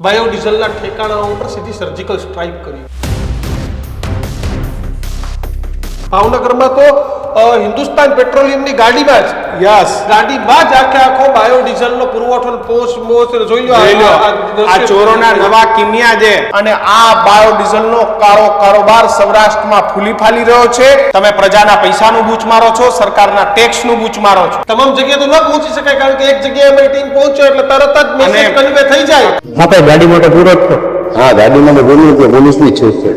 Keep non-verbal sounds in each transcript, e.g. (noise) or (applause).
બાયોડીઝલના ઠેકાણાઓ ઉપર સીધી surgical strike કરી. ભાવનગરમાં તો હિન્દુસ્તાન પેટ્રોલિયમની ગાડીમાં જ યસ. ગાડીમાં જ આખે આખો બાયોડીઝલનો પુરવઠો પોસ્ટ મોસ્ટ જોઈ લો આ- ચોરોના નવા કિમિયા છે અને આ બાયોડીઝલનો કાળો કારોબાર સૌરાષ્ટ્રમાં ફૂલી ફાલી રહ્યો છે. તમે પ્રજાના પૈસાનું બૂચ મારો છો સરકારના ટેક્સનું બૂચ મારો છો. તમામ જગ્યાએ તો ન પહોંચી શકાય કારણ કે એક જગ્યાએ અમારી ટીમ પહોંચ્યો એટલે તરત જ મેસેજ કન્વે થઈ જાય. હા ભાઈ ગાડી માટે પૂરો હા ગાડી મેં બોલ્યું કે પોલીસની છે. છે.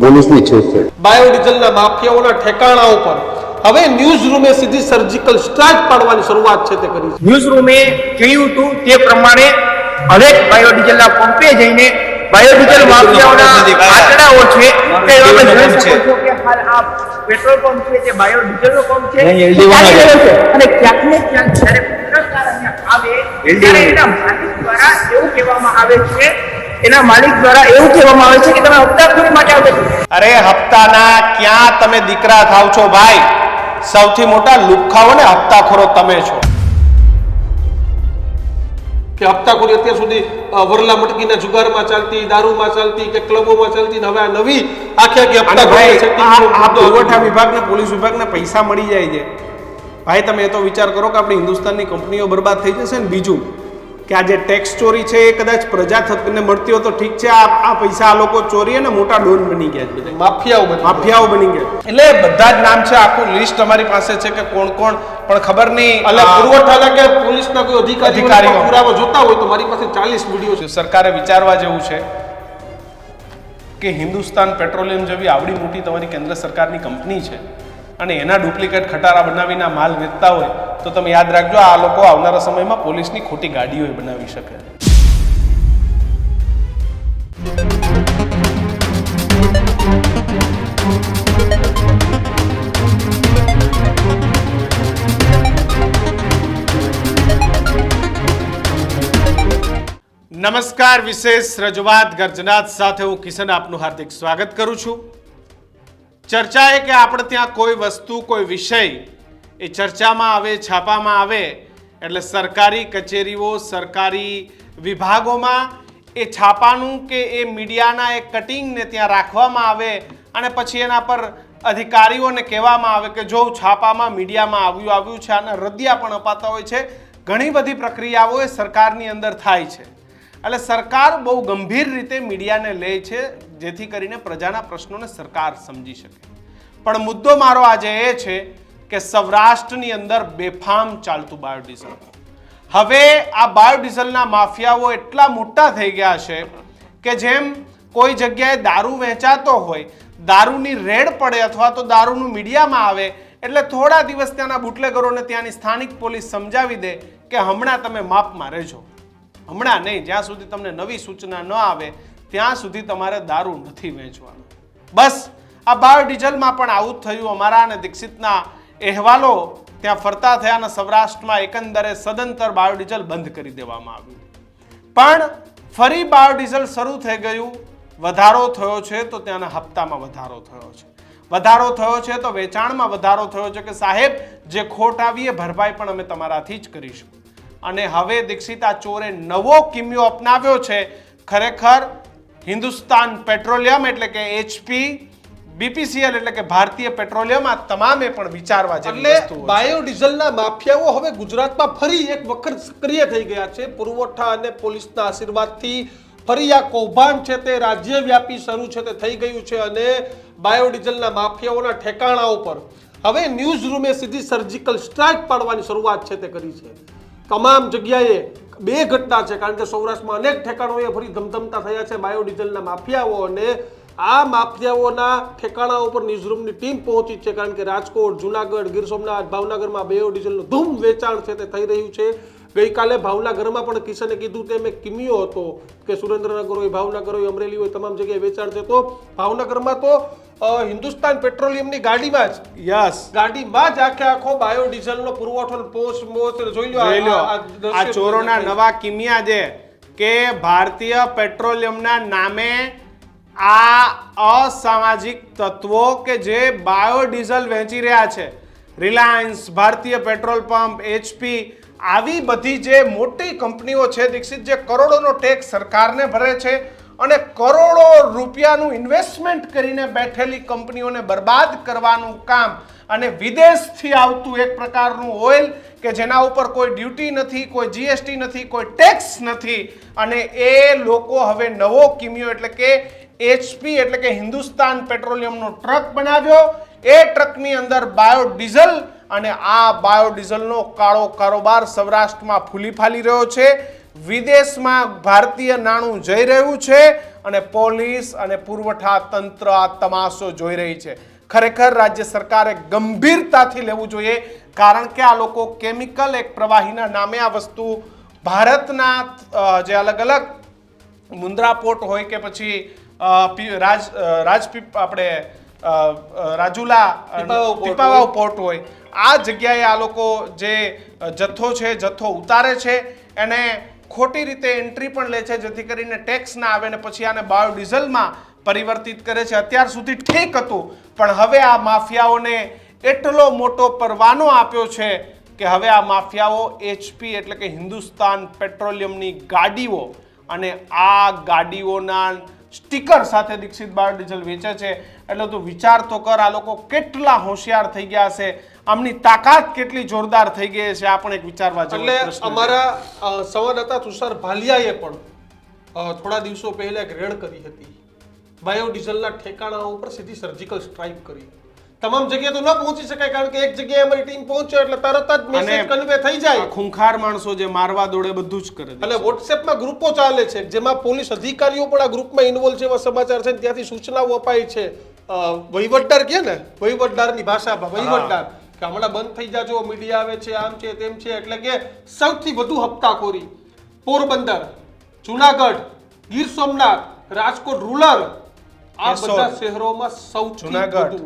પોલીસની છે છે. બાયોડીઝલના માફિયાઓના ઠેકાણા ઉપર હવે ન્યૂઝ રૂમે સીધી સર્જિકલ સ્ટ્રાઇક પાડવાની શરૂઆત છે તે કરી ન્યૂઝ રૂમે કહ્યું હતું તે પ્રમાણે હરેક બાયોડીઝલના પંપે જઈને બાયોડીઝલ માફિયાઓના આંકડાઓ છે તે તમે જોઈ શકો છો. કે હાલ આ પેટ્રોલ પંપ છે તે બાયોડીઝલનો પંપ છે. અને ક્યાંક ને ક્યાંક જ્યારે પત્રકાર આવે ત્યારે એના માલિક દ્વારા એવું કહેવામાં આવે છે એના માલિક દ્વારા એવું કહેવામાં આવે છે કે તમે હપ્તાખોરી માટે આવે અરે હપ્તાના ક્યાં તમે દીકરા થાવ છો ભાઈ? સૌથી મોટા લુખ્ખાઓ ને હપ્તાખોરો તમે છો. કે હપ્તાખોરી અત્યાર સુધી વરલા મટકીના જુગારમાં ચાલતી દારૂમાં ચાલતી કે ક્લબોમાં ચાલતી હવે આ નવી આખી આખી હપ્તાખોરી પુરવઠા વિભાગને પોલીસ વિભાગને પૈસા મળી જાય છે. ભાઈ તમે એ તો વિચાર કરો કે આપણી હિન્દુસ્તાનની કંપનીઓ બરબાદ થઈ જશે ને બીજું? કે આ જે ટેક્સ ચોરી છે એ કદાચ પ્રજા થકને મળતી હોય તો ઠીક છે આ આ પૈસા આ લોકો ચોરી અને મોટા ડોન બની ગયા છે બધા. માફિયાઓ બની માફિયાઓ બની ગયા. એટલે બધા જ નામ છે આખું લિસ્ટ અમારી પાસે છે કે કોણ કોણ પણ ખબર નહીં એટલે પુરવઠા કે પોલીસના કોઈ અધિકારી અધિકારી પુરાવા જોતા હોય તો મારી પાસે ચાલીસ વીડિયો છે. સરકારે વિચારવા જેવું છે કે હિન્દુસ્તાન પેટ્રોલિયમ જેવી આવડી મોટી તમારી કેન્દ્ર સરકારની કંપની છે અને એના ડુપ્લિકેટ ખટારા બનાવીને માલ વેચતા હોય તો તમે યાદ રાખજો, આ લોકો આવનારા સમયમાં પોલીસની ખોટી ગાડીઓ બનાવી શકે. નમસ્કાર, વિશેષ રજૂઆત ગર્જનાથ સાથે હું કિશન આપનું હાર્દિક સ્વાગત કરું છું. ચર્ચા એ કે આપણે ત્યાં કોઈ વસ્તુ, કોઈ વિષય એ ચર્ચામાં આવે, છાપામાં આવે, એટલે સરકારી કચેરીઓ, સરકારી વિભાગોમાં એ છાપાનું કે એ મીડિયાના એ કટિંગને ત્યાં રાખવામાં આવે અને પછી એના પર અધિકારીઓને કહેવામાં આવે કે જો છાપામાં મીડિયામાં આવ્યું આવ્યું છે અને રદિયા પણ અપાતા હોય છે, ઘણી બધી પ્રક્રિયાઓ એ સરકારની અંદર થાય છે. એટલે સરકાર બહુ ગંભીર રીતે મીડિયાને લે છે જેથી કરીને પ્રજાના પ્રશ્નોને સરકાર સમજી શકે. પણ મુદ્દો મારો આજે એ છે કે સૌરાષ્ટ્રની અંદર બેફામ ચાલતું બાયોડીઝલ. હવે આ બાયોડીઝલના માફિયાઓ એટલા મોટા થઈ ગયા છે કે જેમ કોઈ જગ્યાએ દારૂ વેચાતો હોય, દારૂની રેડ પડે અથવા તો દારૂનું મીડિયામાં આવે, એટલે થોડા દિવસ ત્યાંના બુટલેગરોને ત્યાંની સ્થાનિક પોલીસ સમજાવી દે કે હમણાં તમે માપમાં રહેજો. હમણાં નહીં, જ્યાં સુધી તમને નવી સૂચના ન આવે ત્યાં સુધી તમારે દારૂ નથી વેચવાનો. બસ, આ બાયોડીઝલમાં પણ આવું જ થયું. અમારા અને દીક્ષિતના અહેવાલો ત્યાં ફરતા થયા અને સૌરાષ્ટ્રમાં એકંદરે સદંતર બાયોડીઝલ બંધ કરી દેવામાં આવ્યું. પણ ફરી બાયોડીઝલ શરૂ થઈ ગયું. વધારો થયો છે તો ત્યાંના હપ્તામાં વધારો થયો છે. વધારો થયો છે તો વેચાણમાં વધારો થયો છે કે સાહેબ, જે ખોટ આવી એ ભરપાઈ પણ અમે તમારાથી જ કરીશું. અને હવે દીક્ષિત આ ચોરે નવો કિમિયો અપનાવ્યો છે. ખરેખર હિન્દુસ્તાન પેટ્રોલિયમ એટલે કે એચપી બીપીસીએલ એટલે કે ભારતીય પેટ્રોલિયમ આ તમામે પણ વિચારવા જેવી એટલે. બાયોડીઝલના માફિયાઓ હવે ગુજરાતમાં ફરી એક વખત સક્રિય થઈ ગયા છે. પુરવઠા અને પોલીસના આશીર્વાદથી ફરી આ કૌભાંડ છે તે રાજ્યવ્યાપી શરૂ છે તે થઈ ગયું છે અને બાયોડીઝલના માફિયાઓના ઠેકાણા ઉપર હવે ન્યૂઝ રૂમે સીધી સર્જિકલ સ્ટ્રાઇક પાડવાની શરૂઆત છે તે કરી છે. તમામ જગ્યાએ બે ઘટના છે, કારણ કે સૌરાષ્ટ્રમાં અનેક ઠેકાણોએ ફરી ધમધમતા થયા છે બાયોડીઝલના માફિયાઓ અને આ માફિયાઓના ઠેકાણા ઉપર ન્યૂઝરૂમની ટીમ પહોંચી છે, કારણ કે રાજકોટ, જુનાગઢ, ગીર સોમનાથ, ભાવનગરમાં બાયોડીઝલનું ધૂમ વેચાણ છે, તે થઈ રહ્યું છે. ગઈકાલે ભાવનગરમાં પણ કિશને કીધું તેમ એક કિમિયો હતો કે સુરેન્દ્રનગર હોય ભાવનગર હોય અમરેલી હોય તમામ જગ્યાએ વેચાણ છે તો ભાવનગરમાં તો હિન્દુસ્તાન પેટ્રોલિયમની ગાડીમાં જ યસ. ગાડીમાં જ આખે આખો બાયોડીઝલનો પુરવઠો પોસ્ટ મોસ્ટ જોઈ લો આ- ચોરોના નવા કિમિયા છે કે ભારતીય પેટ્રોલિયમના નામે આ અસામાજિક તત્વો કે જે બાયોડીઝલ વેચી રહ્યા છે. રિલાયન્સ ભારતીય પેટ્રોલ પંપ એચપી આવી બધી જે મોટી કંપનીઓ છે, દીક્ષિત, જે કરોડોનો ટેક્સ સરકારને ભરે છે અને કરોડો રૂપિયાનું ઇન્વેસ્ટમેન્ટ કરીને બેઠેલી કંપનીઓને બરબાદ કરવાનું કામ અને વિદેશથી આવતું એક પ્રકારનું ઓઇલ કે જેના ઉપર કોઈ ડ્યુટી નથી, કોઈ જીએસટી નથી, કોઈ ટેક્સ નથી અને એ લોકો હવે નવો કિમિયો એટલે કે એચપી એટલે કે હિન્દુસ્તાન પેટ્રોલિયમનો ટ્રક બનાવ્યો. એ ટ્રકની અંદર બાયોડીઝલ અને આ બાયોડીઝલનો કાળો કારોબાર સૌરાષ્ટ્રમાં ફૂલી ફાલી રહ્યો છે. વિદેશમાં ભારતીય નાણું જઈ રહ્યું છે અને પોલીસ અને પુરવઠા તંત્ર આ તમાશો જોઈ રહી છે. ખરેખર રાજ્ય સરકારે ગંભીરતાથી લેવું જોઈએ કારણ કે આ લોકો કેમિકલ એક પ્રવાહીના નામે આ વસ્તુ ભારતના જે અલગ અલગ મુન્દ્રા પોર્ટ હોય કે પછી રાજ રાજપીપ આપણે રાજુલા પીપાવાવ પોર્ટ હોય. આ જગ્યાએ આ લોકો જે જથ્થો છે, જથ્થો ઉતારે છે, એને ખોટી રીતે એન્ટ્રી પણ લે છે, જેથી કરીને ટેક્સ ના આવે ને પછી આને બાયોડીઝલમાં પરિવર્તિત કરે છે. અત્યાર સુધી ઠીક હતું, પણ હવે આ માફિયાઓને એટલો મોટો પરવાનો આપ્યો છે કે હવે આ માફિયાઓ એચપી એટલે કે હિન્દુસ્તાન પેટ્રોલિયમની ગાડીઓ અને આ ગાડીઓના સ્ટીકર સાથે દીક્ષિત બાયોડીઝલ વેચે છે. એટલે તું વિચાર તો કર આ લોકો કેટલા હોશિયાર થઈ ગયા છે. આમની તાકાત કેટલી જોરદાર થઈ ગઈ છે આ પણ એક વિચારવા એટલે અમારા સંવાદદાતા તુષાર ભાલિયાએ પણ થોડા દિવસો પહેલા એક રેડ કરી હતી. બાયોડીઝલના ઠેકાણા ઉપર સીધી સર્જિકલ સ્ટ્રાઇક કરી. તમામ જગ્યાએ તો ન પહોંચી શકાય કારણ કે એક જગ્યાએ અમારી ટીમ પહોંચે એટલે તરત જ મેસેજ કન્વે થઈ જાય. ખૂંખાર માણસો જે મારવા દોડે બધું જ કરે અને વોટ્સએપમાં ગ્રુપો ચાલે છે જેમાં પોલીસ અધિકારીઓ પણ આ ગ્રુપમાં ઇન્વોલ્વ છે એવા સમાચાર છે ત્યાંથી સૂચનાઓ અપાય છે. વહીવટદાર કે ને વહીવટદારની ભાષામાં વહીવટદાર કે હમણાં બંધ થઈ જાજો મીડિયા આવે છે આમ છે તેમ છે એટલે કે સૌથી વધુ હપ્તાખોરી. પોરબંદર જુનાગઢ ગીર સોમનાથ રાજકોટ રૂરલ આ બધા શહેરોમાં સૌથી જુનાગઢ.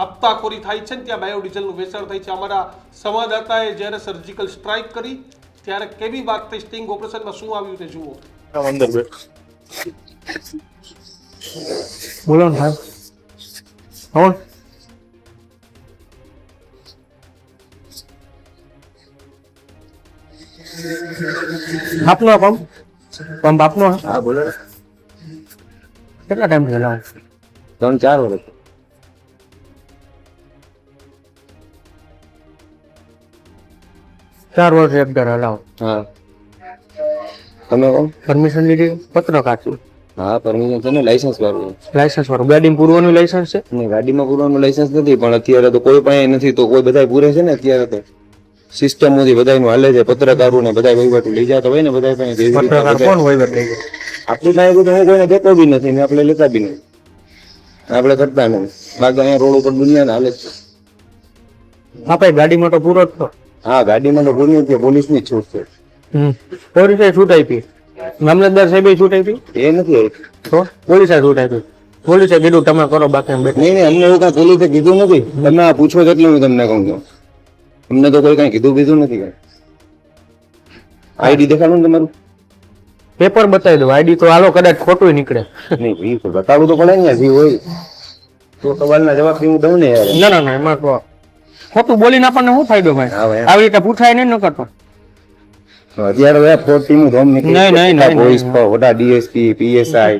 હપ્તાખોરી થાય છે ને ત્યાં બાયોડીઝલનું વેચાણ થાય છે. અમારા સંવાદદાતાએ જ્યારે સર્જિકલ સ્ટ્રાઇક કરી ત્યારે કેવી વાત થઈ? સ્ટિંગ ઓપરેશનમાં શું આવ્યું તે જુઓ. બોલો ને સાહેબ. કોણ આપનો પંપ? પંપ આપનો? હા બોલો. કેટલા ટાઈમ થયેલા ત્રણ ચાર વર્ષ ચાર વર્ષ એક દર હલાવો. હા. તમે કોણ પરમિશન લીધી પત્ર કાઢ્યું હા પરમિશન છે ને લાયસન્સ વાળું લાયસન્સ વાળું. ગાડી પૂરવાનું લાયસન્સ છે? ને ગાડીમાં પૂરવાનું લાયસન્સ નથી પણ અત્યારે તો કોઈ પાસે નથી તો કોઈ બધા પૂરે છે ને અત્યારે તો? માંથી બધાનું હાલે છે પત્રકારો ને બધા વહીવટ લઈ જતા હોય ને બધા પાસે પત્રકાર કોણ વહીવટ લઈ જાય? આપણી પાસે તો હું કોઈને દેતો બી નથી ને આપણે લેતા બી નથી. આપણે કરતા નહીં બાકી અહીંયા રોડ ઉપર દુનિયાને હાલે છે. આપણે ગાડીમાં તો પૂરો જ હા ગાડીમાં તો પૂરી નથી પોલીસની ની છૂટ છે. પોલીસે છૂટ આપી? મામલતદાર સાહેબે છૂટ આપી? એ નથી આપી. તો પોલીસે છૂટ આપી. પોલીસે કીધું તમે કરો બાકી નહીં નહીં અમને એવું કાંઈ પોલીસે કીધું નથી. તમે આ પૂછો એટલે હું તમને કહું છું. અમને તો કોઈ કાંઈ કીધું બીધું નથી કાંઈ. આઈડી દેખાડો ને તમારું. પેપર બતાવી દો. આઈડી તો હાલો કદાચ ખોટું નીકળે. નહીં ભાઈ તો બતાવવું તો પડે ને હજી હોય. તો સવાલના જવાબ હું દઉં ને યાર. ના ના ના એમાં તો ખોટું બોલીને આપણને શું ફાયદો ભાઈ? આવી રીતે પૂછાય નહીં ન કરતો. અત્યારે ફોર્ટ ટીમ ધોમ નીકળી નહીં, નહીં, પોલીસ વડા ડીએસપી પીએસઆઈ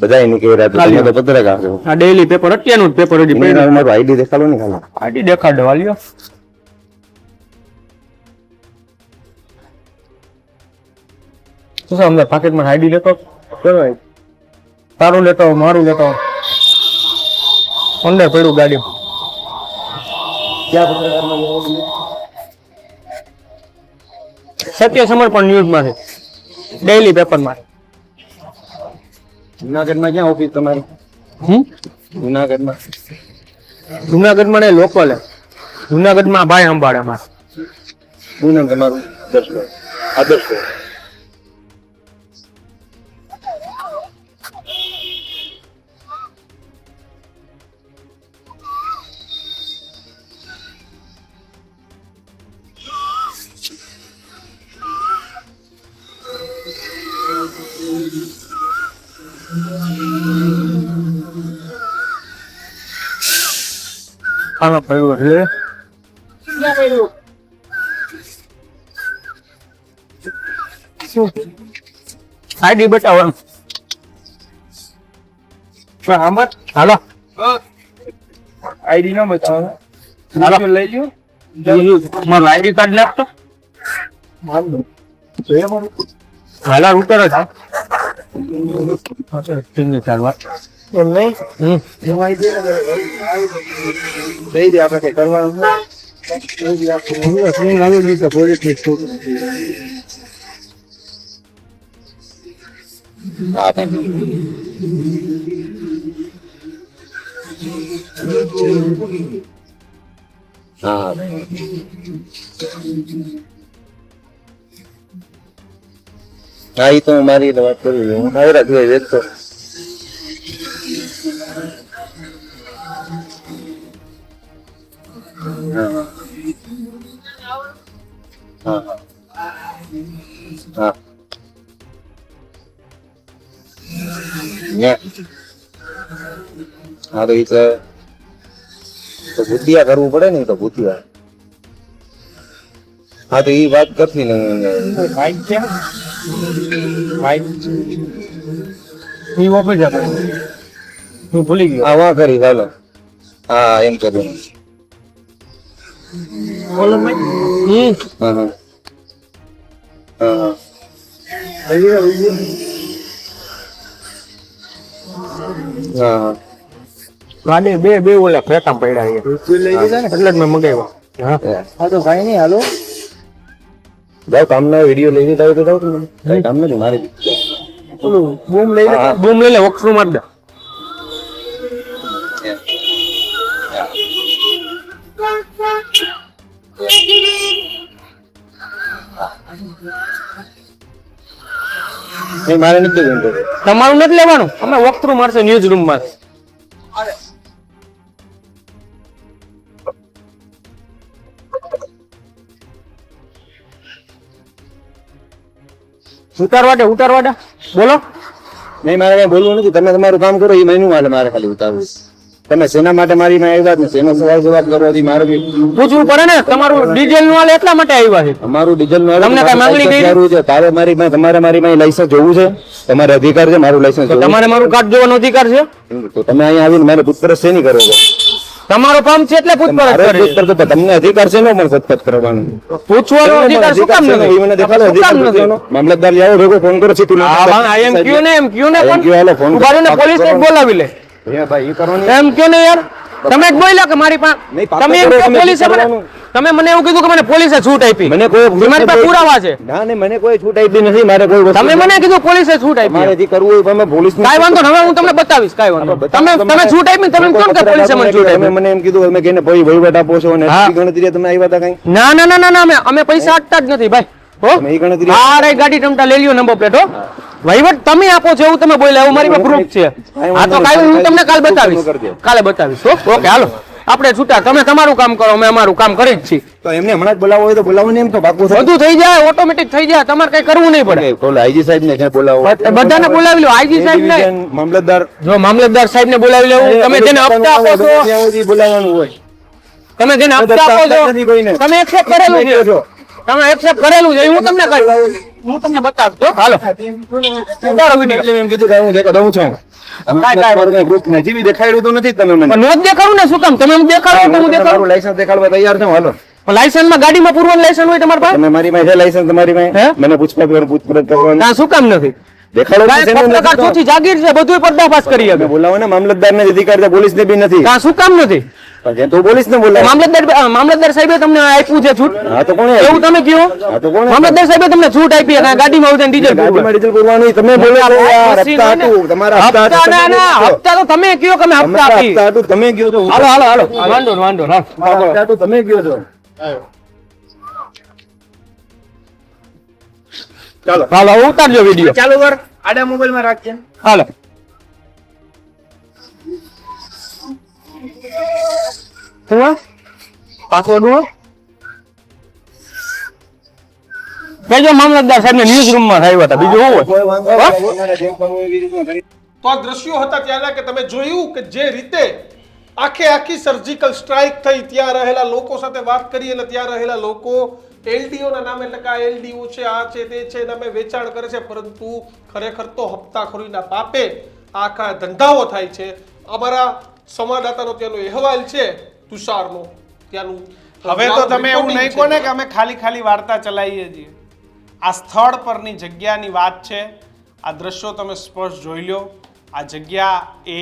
બધાય નીકળી રહ્યા તો તમે તો પત્રકાર છો. આ ડેઈલી પેપર અત્યારનું જ પેપર હજી એને પડ્યું. મારું આઈડી દેખાડો ને ખાલી. આઈડી દેખાડ દો શું સાહેબ અમને પાકેટમાં આઈડી લેતો તારું લેતો મારું લેતો. અંદર પડ્યું ગાડી ક્યાં પત્રકારમાં જવાનું? સત્ય સમર્પણ ન્યૂઝમાં છે ડેઈલી પેપરમાં જુનાગઢમાં ક્યાં ઓફિસ તમારી? હમ? જુનાગઢમાં. જુનાગઢમાં ને લોકલ જુનાગઢમાં ભાઈ અંબાડા માં શું નામ તમારું આદર્શ આદર્શ આમાં પડ્યું છે. આઈડી બતાવો આમાં હાલો. આઈડી નો બતાવો હાલો. લઈ લ્યો. મારું આઈડી કાર્ડ નાખતો. હાલા રૂટર હતા ચાલવા. એમ નહીં હમ દઈ દે આપણે કઈ કરવાનું હા. હા એ તો હું મારી રીતે વાત કરું છું. હું નવરા જોઈ વેચતો હા. તો એ તો બુદ્ધિયા કરવું પડે ને તો ભૂતિયા. હા તો એ વાત કરતી ને. માઇક છે માઇક ઈ ઓફિસ જતો. હું ભૂલી ગયો. હા વાહ કરી ચાલો હા એમ કર્યું ગાડી બે બે ઓલા ફેટા પડ્યા છે એટલે જ મેં મગાવ્યો હા હા તો કઈ નહીં હાલો કામ કામના વીડિયો લઈ લીધા હોય તો તમે કામ નથી મારે બૂમ લઈ લે બૂમ લઈ લે વક્ષું માર દે નહીં મારે નથી ગમતો. તમારું નથી લેવાનું? અમે વક્તરું મારશે ન્યૂઝ રૂમમાં. ઉતારવા દે ઉતારવા દે બોલો. નહીં મારે કઈ બોલવું નથી. તમે તમારું કામ કરો એ મહિનું મારે મારે ખાલી ઉતારવું તમે સેના માટે મારી માં આવ્યા જ ને સવાલ જવાબ કરવાથી મારે પૂછવું પડે ને. તમારું ડીઝલનું હાલ એટલા માટે આવ્યા છે? તમારું ડીઝલનું તમને કઈ માંગણી કરી? છે. તારે મારી માં તમારે મારી માં લાયસન્સ જોવું છે? તમારે અધિકાર છે મારું લાયસન્સ તમારે મારું કાર્ડ જોવાનો અધિકાર છે? છે. તો તમે અહીંયા આવીને મારે પૂછપરછ શેની કરો છો? તમારો ફોર્મ છે એટલે પૂછપરછ કરે. તો તમને અધિકાર છે ને મને પૂછપરછ કરવાનો? પૂછવાનો અધિકાર શું કામ નથી? મને દેખાડો અધિકાર નથી મામલતદાર જાવ ભેગો ફોન કરો હા ભાઈ આ એમ કયો ને એમ ક્યુ ને ફોન કરો. પોલીસ બોલાવી લે. ભાઈ એ એમ કે ને યાર તમે જ બોલ્યા કે મારી પાસે તમે એમ કે પોલીસે મને તમે મને એવું કીધું કે મને પોલીસે છૂટ આપી. મને કોઈ મારી પાસે પુરાવા છે. ના ને મને કોઈ છૂટ આપી નથી મારે કોઈ તમે મને કીધું પોલીસે છૂટ આપી. મારે જે કરવું હોય તમે પોલીસ કાઈ વાંધો હવે હું તમને બતાવીશ કાઈ વાંધો. તમે તમે છૂટ આપી તમે કોણ કે પોલીસે મને છૂટ આપી. મને એમ કીધું તમે કેને ભાઈ ભાઈ બેટા પોસો ને ગણતરી તમે આવ્યા હતા કઈ? ના ના ના ના ના અમે અમે પૈસા આપતા જ નથી ભાઈ. હો? તમે એ ગણતરી આ રે ગાડી ટમટા લઈ લ્યો નંબર પ્લેટ હો. વહીવટ તમે આપો છો એવું તમે બોલ્યા એવું મારી પાસે પ્રૂફ છે. હા તો કાઈ હું તમને કાલ બતાવીશ. કાલે બતાવીશ ઓકે હાલો. આપણે છૂટા. તમે તમારું કામ કરો અમે અમારું કામ કરી જ છીએ. તો એમને હમણાં જ બોલાવો હોય તો બોલાવો ને એમ તો પાકું બધું થઈ જાય ઓટોમેટિક થઈ જાય. તમારે કઈ કરવું નહીં પડે. બોલો આઈજી સાહેબ ને બોલાવો. બધાને બોલાવી લો. આઈજી સાહેબ ને મામલતદાર. જો મામલતદાર સાહેબ ને બોલાવી લેવું. તમે જેને હપ્તા આપો છો બોલાવવાનું હોય. તમે જેને હપ્તા આપો છો તમે એક્સેપ્ટ કરેલું છે. છો. તમે એક્સેપ્ટ કરેલું છે હું તમને કહી હું તમને બતાવતો હાલો. એમ કીધું કે હું દેખા દઉં છું. દેખાડ્યું તો નથી તમે મને. દેખાડું ને શું કામ? તમે દેખાડો હું દેખાડું. લાયસન્સ દેખાડવા તૈયાર છું હાલો. લાયસન્સમાં ગાડીમાં પૂર્વ લાયસન્સ હોય તમારી પાસે? મારી પાસે લાયસન્સ તમારી મેં પાસે મને પૂછવા પૂછપરછ કરવાનું. શું કામ નથી? દેખાડો? ચોથી જાગીર છે બધું પર્દાફાશ કરી બોલાવો ને અધિકાર છે બી નથી. કા શું કામ નથી? પણ તો પોલીસ ને બોલાવો. મામલતદાર મામલતદાર સાહેબે તમને આપ્યું છે છૂટ? હા તો કોણે એવું તમે કહો? હા તો કોણે મામલતદાર સાહેબે તમને છૂટ આપી અને ગાડીમાં ઉતરીને ડીઝલ ગાડીમાં ડીઝલ પૂરવાનું તમે બોલો છો યાર હપ્તા હોય તમારા હપ્તા હપ્તા ના તમે ના હપ્તા તો તમે કયો કે અમે હપ્તા આપી. હપ્તા તમે કયો છો હાલો હાલો હાલો. વાંધો નહીં, હાલો. હપ્તા હાટું તમે કયો છો. ચાલો. હાલો ઉતારજો વીડિયો ચાલુ કર. આડા મોબાઈલમાં રાખજે. હાલો. શું પાસવર્ડ હું કહેજો મામલતદાર સાહેબ ને ન્યૂઝ રૂમમાં આવ્યા હતા. બીજું હોય? તો આ દ્રશ્યો હતા ત્યાંના કે તમે જોયું કે જે રીતે આખે આખી સર્જિકલ સ્ટ્રાઇક થઈ ત્યાં રહેલા લોકો સાથે વાત કરી અને ત્યાં રહેલા લોકો એલડીઓ ના નામે એટલે કે આ એલડીઓ છે આ છે તે છે નામે વેચાણ કરે છે પરંતુ ખરેખર તો હપ્તાખોરીના પાપે આખા ધંધાઓ થાય છે. અમારા સંવાદદાતાનો ત્યાંનો અહેવાલ છે તુષારનો. ત્યાંનું હવે તો તમે એવું નહીં. કહો ને કે અમે ખાલી ખાલી વાર્તા ચલાવીએ છીએ. આ સ્થળ પરની જગ્યાની વાત છે. આ દ્રશ્યો તમે સ્પષ્ટ જોઈ લો. આ જગ્યા એ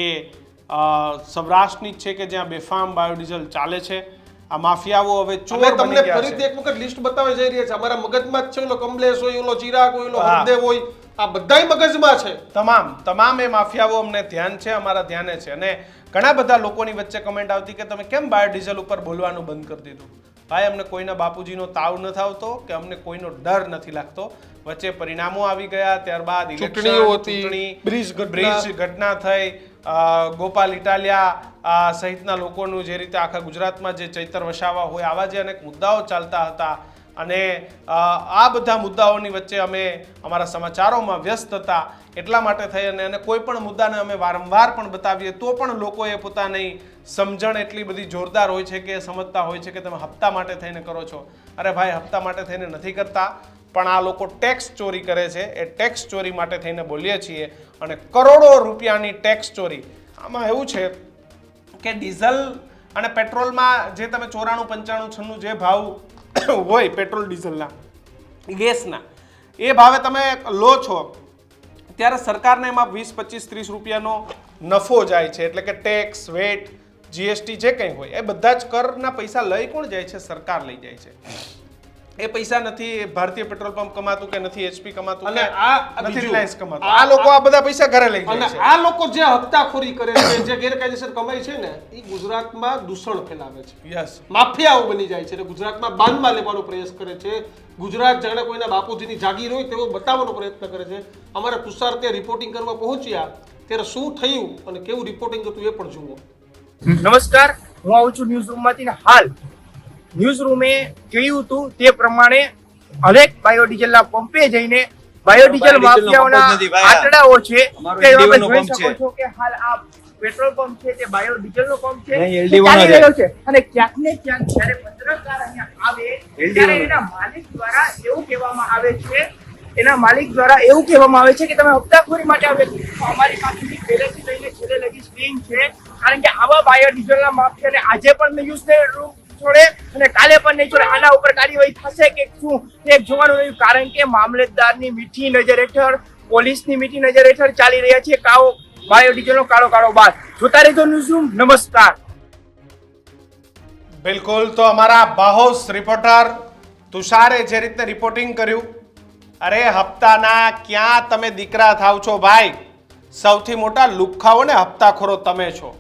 સૌરાષ્ટ્રની જ છે કે જ્યાં બેફામ બાયોડીઝલ ચાલે છે. આ માફિયાઓ હવે ચોર તમને ફરીથી એક વખત લિસ્ટ બતાવવા જઈ રહ્યા છે. અમારા મગજમાં જ છે ઓલો કમલેશ હોય ઓલો ચિરાગ હોય ઓલો હરદેવ હોય. આ બધાય મગજમાં છે. તમામ તમામ એ માફિયાઓ અમને ધ્યાન છે અમારા ધ્યાને છે. અને ઘણા બધા લોકોની વચ્ચે કમેન્ટ આવતી કે તમે કેમ બાયોડીઝલ ઉપર બોલવાનું બંધ કરી દીધું? ભાઈ અમને કોઈના બાપુજીનો તાવ નથી આવતો કે અમને કોઈનો ડર નથી લાગતો. વચ્ચે પરિણામો આવી ગયા ત્યારબાદ ઇલેક્શન ચૂંટણી, બ્રિજ ઘટના. થઈ. ગોપાલ ઇટાલિયા સહિતના લોકોનું જે રીતે આખા ગુજરાતમાં જે ચૈતર વસાવા હોય આવા જે અનેક મુદ્દાઓ ચાલતા હતા અને આ બધા મુદ્દાઓની વચ્ચે અમે અમારા સમાચારોમાં વ્યસ્ત હતા. એટલા માટે થઈ અને અને કોઈ પણ મુદ્દાને અમે વારંવાર પણ બતાવીએ તો પણ લોકોએ પોતાની સમજણ એટલી બધી જોરદાર હોય છે કે સમજતા હોય છે કે તમે હપ્તા માટે થઈને કરો છો. અરે ભાઈ, હપ્તા માટે થઈને નથી કરતા. પણ આ લોકો ટેક્સ ચોરી કરે છે. એ ટેક્સ ચોરી માટે થઈને બોલીએ છીએ અને કરોડો રૂપિયાની ટેક્સ ચોરી. આમાં એવું છે કે ડીઝલ અને પેટ્રોલમાં જે તમે ચોરાણું, પંચાણું, છન્નું જે ભાવ (coughs) હોય પેટ્રોલ ડીઝલના, ગેસના, એ ભાવે તમે લો છો, ત્યારે સરકારને એમાં વીસ, પચીસ, ત્રીસ રૂપિયાનો નફો જાય છે. એટલે કે ટેક્સ વેટ જીએસટી જે કંઈ હોય, એ બધા જ કરના પૈસા લઈ કોણ જાય છે? સરકાર લઈ જાય છે. એ પૈસા નથી ભારતીય પેટ્રોલ પંપ કમાતું કે નથી એચપી કમાતું અને આ નથી રિલાયન્સ કમાતું? આ- લોકો આ બધા પૈસા ઘરે લઈ જાય છે. આ લોકો જે હપ્તાખોરી કરે છે જે ગેરકાયદેસર કમાય છે ને એ ગુજરાતમાં દૂષણ ફેલાવે છે. યસ માફિયાઓ બની જાય છે અને ગુજરાતમાં બાંધમાં લેવાનો પ્રયાસ કરે છે. ગુજરાત જાણે કોઈના બાપુજીની જાગીર હોય તેવો બતાવવાનો પ્રયત્ન કરે છે. અમારા તુષાર ત્યાં રિપોર્ટિંગ કરવા પહોંચ્યા ત્યારે શું થયું અને કેવું રિપોર્ટિંગ હતું એ પણ જુઓ. નમસ્કાર. હું આવું છું ન્યૂઝ રૂમમાંથી હાલ. ન્યૂઝ રૂમે કહ્યું હતું તે પ્રમાણે હરેક બાયોડીઝલના પંપે જઈને બાયોડીઝલ માફિયાઓના આંકડાઓ છે કે તમે જોઈ શકો છો. કે હાલ આ પેટ્રોલ પંપ છે તે બાયોડીઝલનો પંપ છે અને ક્યાંક ને ક્યાંક જયારે પત્રકાર અહીંયા આવે ત્યારે એના માલિક દ્વારા એવું કહેવામાં આવે છે એના માલિક દ્વારા એવું કહેવામાં આવે છે કે તમે હપ્તાખોરી માટે આવે. અમારી પાસેથી પહેલેથી લઈને છેલ્લે લગી સ્ક્રીન છે. કારણ કે આવા બાયોડીઝલના માફિયાને આજે પણ મેં રૂપ છોડે અને કાલે પણ નહીં છોડે આના ઉપર કાર્યવાહી થશે કે શું તે જોવાનું રહ્યું. કારણ કે મામલતદારની મીઠી નજર હેઠળ, પોલીસની મીઠી નજર હેઠળ ચાલી રહ્યા છે. કાઓ બાયોડીઝલનો કાળો કાળો બાદ જોતા રહેજો ન્યૂઝરૂમ નમસ્કાર. બિલકુલ, તો અમારા બાહોસ રિપોર્ટર તુષારે જે રીતે રિપોર્ટિંગ કર્યું, અરે હપ્તાના ક્યાં તમે દીકરા થાવ છો ભાઈ? સૌથી મોટા લુખાઓ ને હપ્તાખોરો તમે છો.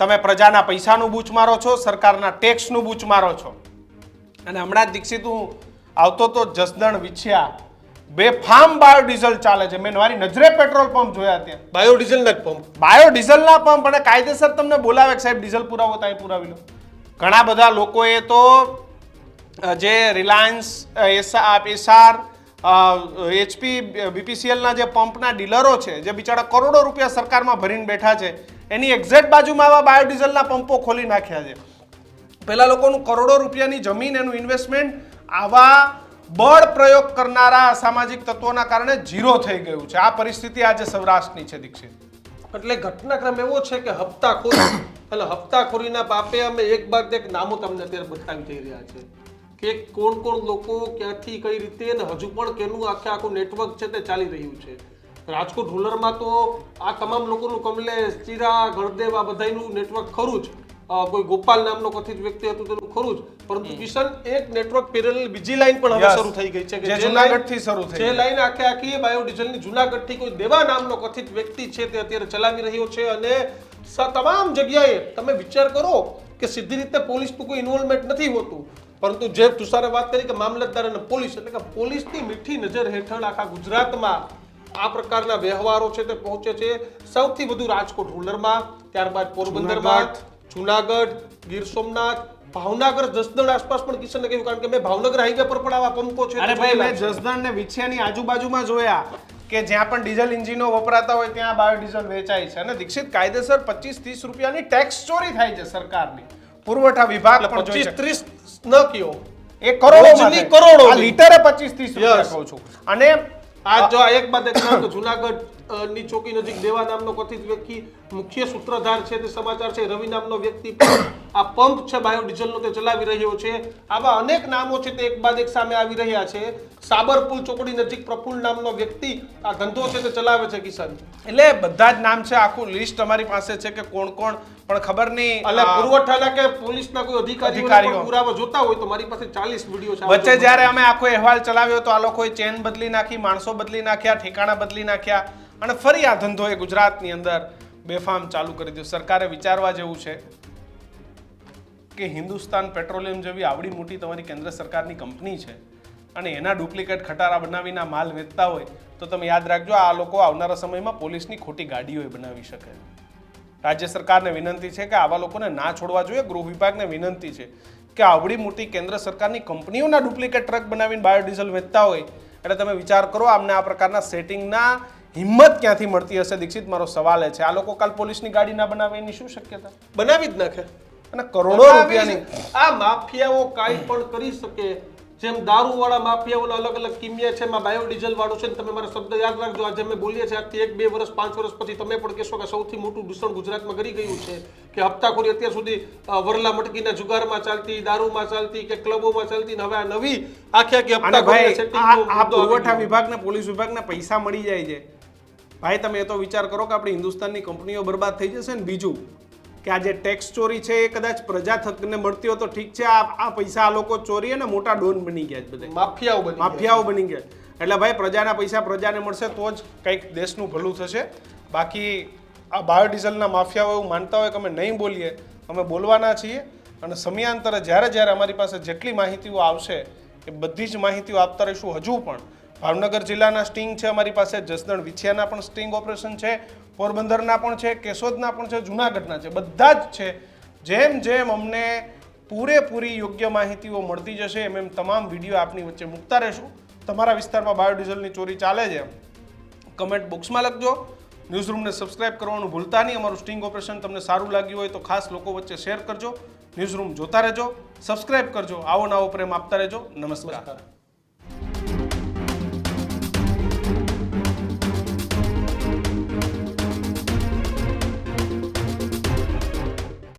તમે પ્રજાના પૈસાનું બૂચ મારો છો સરકારના ટેક્સનું બૂચ મારો છો. અને હમણાં જ દીક્ષિત હું આવતો તો જસદણ વિછ્યા. બેફામ બાયોડીઝલ ચાલે છે. મેં મારી નજરે પેટ્રોલ પંપ જોયા ત્યાં. બાયોડીઝલના જ પંપ. બાયોડીઝલના પંપ અને કાયદેસર તમને બોલાવે સાહેબ ડીઝલ પુરાવો ત્યાં પુરાવી લો. ઘણા બધા લોકોએ તો જે રિલાયન્સ એસઆર એચપી બીપીસીએલના જે પંપના ડીલરો છે જે બિચારા કરોડો રૂપિયા સરકારમાં ભરીને બેઠા છે એની એક્ઝેક્ટ બાજુમાં આવા બાયોડીઝલના પંપો ખોલી નાખ્યા છે. પેલા લોકોનું કરોડો રૂપિયાની જમીન, એનું ઇન્વેસ્ટમેન્ટ આવા બળ પ્રયોગ કરનારા સામાજિક તત્વોના કારણે ઝીરો થઈ ગયું છે. આ પરિસ્થિતિ આજે સૌરાષ્ટ્રની છે, દીક્ષિત. એટલે ઘટનાક્રમ એવો છે કે હપ્તાખોરી એટલે હપ્તાખોરીના પાપે અમે એક બાદ એક નામો તમને અત્યારે બતાવી થઈ રહ્યા છે કે કોણ કોણ લોકો ક્યાંથી કઈ રીતે હજુ પણ કેનું આખે આખું નેટવર્ક છે તે ચાલી રહ્યું છે. રાજકોટ રૂરલમાં તો આ તમામ લોકોનું કમલેશ ચિરા ગળદેવ આ બધાનું નેટવર્ક ખરું જ. કોઈ ગોપાલ નામનો કથિત વ્યક્તિ હતું તેનું ખરું જ. પરંતુ કિશન એક નેટવર્ક પેરેલલ બીજી લાઈન પણ હવે શરૂ થઈ ગઈ છે કે જે થી શરૂ થઈ જે લાઈન આખે આખી બાયોડીઝલની જૂનાગઢથી કોઈ દેવા નામનો કથિત વ્યક્તિ છે તે અત્યારે ચલાવી રહ્યો છે અને તમામ જગ્યાએ તમે વિચાર કરો કે સીધી રીતે પોલીસનું કોઈ ઇન્વોલ્વમેન્ટ નથી હોતું. પરંતુ જે તુષારે વાત કરી કે મામલતદાર અને પોલીસ એટલે કે પોલીસની મીઠી નજર હેઠળ આખા ગુજરાતમાં આ પ્રકારના વ્યવહારો છે તે પહોંચે છે સૌથી વધુ રાજકોટ રૂરલમાં ત્યારબાદ પોરબંદરમાં જુનાગઢ. ગીર સોમનાથ ભાવનગર જસદણ આસપાસ પણ કિશને કહ્યું કારણ કે મેં ભાવનગર હાઈવે પર પણ આવા પંપો છે અરે ભાઈ મેં જસદણ ને વિછિયાની આજુબાજુમાં જોયા કે જ્યાં પણ ડીઝલ એન્જિનો વપરાતા હોય ત્યાં બાયોડીઝલ વેચાય છે. અને દીક્ષિત કાયદેસર પચીસ ત્રીસ રૂપિયાની ટેક્સ ચોરી થાય છે સરકારની. પુરવઠા વિભાગ પણ પચીસ ત્રીસ ન કયો. એ કરોડો કરોડો લીટરે પચીસ ત્રીસ રૂપિયા કહું છું. અને આ જો એક બાદ એક નામ તો જુનાગઢની ચોકી નજીક દેવા નામનો કથિત વ્યક્તિ મુખ્ય સૂત્રધાર છે તે સમાચાર છે. રવિ નામનો વ્યક્તિ આ પંપ છે બાયોડીઝલનો તે ચલાવી રહ્યો છે. આવા અનેક નામો છે તે એક બાદ એક સામે આવી રહ્યા છે. સાબરપુલ ચોકડી નજીક પ્રફુલ નામનો વ્યક્તિ આ ધંધો છે તે ચલાવે છે કિસાન. એટલે બધા જ નામ છે આખું લિસ્ટ અમારી પાસે છે કે કોણ કોણ પણ ખબર નહીં એટલે પુરવઠાના કે પોલીસના કોઈ અધિકારીઓ. પુરાવા જોતા હોય તો મારી પાસે ચાલીસ વીડિયો છે. વચ્ચે જ્યારે અમે આખો અહેવાલ ચલાવ્યો તો આ લોકોએ ચેન બદલી નાખી માણસો બદલી નાખ્યા ઠેકાણા બદલી નાખ્યા અને ફરી આ ધંધો એ ગુજરાતની અંદર બેફામ ચાલુ કરી દીધો. સરકારે વિચારવા જેવું છે. કે હિન્દુસ્તાન પેટ્રોલિયમ જેવી આવડી મોટી તમારી કેન્દ્ર સરકારની કંપની છે અને એના ડુપ્લિકેટ ખટારા બનાવીને માલ વેચતા હોય તો તમે યાદ રાખજો, આ લોકો આવનારા સમયમાં પોલીસની ખોટી ગાડીઓ બનાવી શકે. રાજ્ય સરકારને વિનંતી છે કે આવા લોકોને ના છોડવા જોઈએ. ગૃહ વિભાગને વિનંતી છે કે આવડી મોટી કેન્દ્ર સરકારની કંપનીઓના ડુપ્લિકેટ ટ્રક બનાવીને બાયોડીઝલ વેચતા હોય એટલે તમે વિચાર કરો, આમને આ પ્રકારના સેટિંગના હિંમત ક્યાંથી મળતી હશે? દીક્ષિત, મારો સવાલ એ છે. આ લોકો કાલ પોલીસની ગાડી ના બનાવે એની શું શક્યતા? બનાવી જ નાખે. અને કરોડો રૂપિયાની આ માફિયાઓ કાંઈ પણ કરી શકે. જેમ દારૂવાળા માફિયાઓના અલગ અલગ કિમિયા છે એમાં બાયોડીઝલ વાળું છે તમે મારા શબ્દ યાદ રાખજો. આજે અમે બોલીએ છીએ આજથી એક બે વર્ષ પાંચ વર્ષ પછી તમે પણ કહેશો કે સૌથી મોટું દૂષણ ગુજરાતમાં કરી ગયું છે કે હપ્તાખોરી અત્યાર સુધી વરલા મટકીના જુગારમાં ચાલતી દારૂમાં ચાલતી કે ક્લબોમાં ચાલતી ને હવે આ નવી આખી આખી હપ્તાખોરી આ પુરવઠા વિભાગને પોલીસ વિભાગને પૈસા મળી જાય છે. ભાઈ તમે એ તો વિચાર કરો કે આપણી હિન્દુસ્તાનની કંપનીઓ બરબાદ થઈ જશે ને બીજું? કે આ જે ટેક્સ ચોરી છે એ કદાચ પ્રજા થકને મળતી હોય તો ઠીક છે. આ આ પૈસા આ લોકો ચોરી અને મોટા ડોન બની ગયા છે બધા. માફિયાઓ બની માફિયાઓ બની ગયા એટલે ભાઈ પ્રજાના પૈસા પ્રજાને મળશે તો જ કંઈક દેશનું ભલું થશે. બાકી આ બાયોડીઝલના માફિયાઓ એવું માનતા હોય કે અમે નહીં બોલીએ અમે બોલવાના છીએ. અને સમયાંતરે જ્યારે જ્યારે અમારી પાસે જેટલી માહિતીઓ આવશે એ બધી જ માહિતીઓ આપતા રહીશું હજુ પણ. ભાવનગર જિલ્લાના સ્ટિંગ છે અમારી પાસે જસદણ વિછિયાના પણ સ્ટિંગ ઓપરેશન છે. પોરબંદરના પણ છે, કેશોદના પણ છે, જુનાગઢના છે, બધા જ છે. જેમ જેમ અમને પૂરેપૂરી યોગ્ય માહિતીઓ મળતી જશે, એમ એમ તમામ વીડિયો આપની વચ્ચે મૂકતા રહેશું. તમારા વિસ્તારમાં બાયોડીઝલની ચોરી ચાલે છે કમેન્ટ બોક્સમાં લખજો. ન્યૂઝરૂમને સબસ્ક્રાઇબ કરવાનું ભૂલતા નહીં. અમારું સ્ટિંગ ઓપરેશન તમને સારું લાગ્યું હોય તો ખાસ લોકો વચ્ચે શેર કરજો. ન્યૂઝરૂમ જોતા રહેજો. સબસ્ક્રાઇબ કરજો. આવો નવો પ્રેમ આપતા રહેજો. નમસ્કાર.